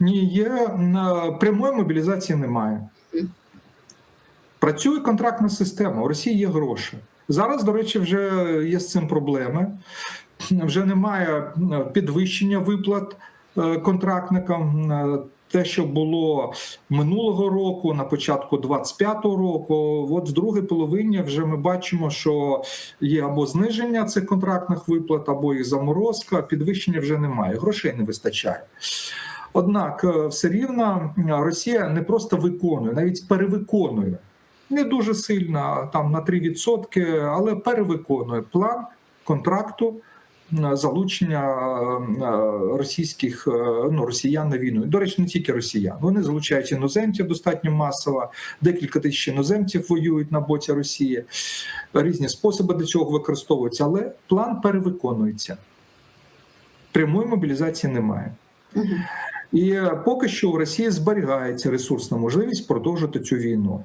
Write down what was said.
Ні, є прямої мобілізації немає. Працює контрактна система. У Росії є гроші. Зараз, до речі, вже є з цим проблеми. Вже немає е, підвищення виплат е, контрактникам. Е, Те, що було минулого року, на початку 25-го року, от в другій половині вже ми бачимо, що є або зниження цих контрактних виплат, або їх заморозка. Підвищення вже немає. Грошей не вистачає. Однак, е, все рівно е, Росія не просто виконує, навіть перевиконує. Не дуже сильно, там на 3%, але перевиконує план контракту залучення е, російських ну, росіян на війну. До речі, не тільки росіян. Вони залучають іноземців достатньо масово. Декілька тисяч іноземців воюють на боці Росії. Різні способи до цього використовуються, але план перевиконується. Прямої мобілізації немає. І поки що в Росії зберігається ресурсна можливість продовжити цю війну.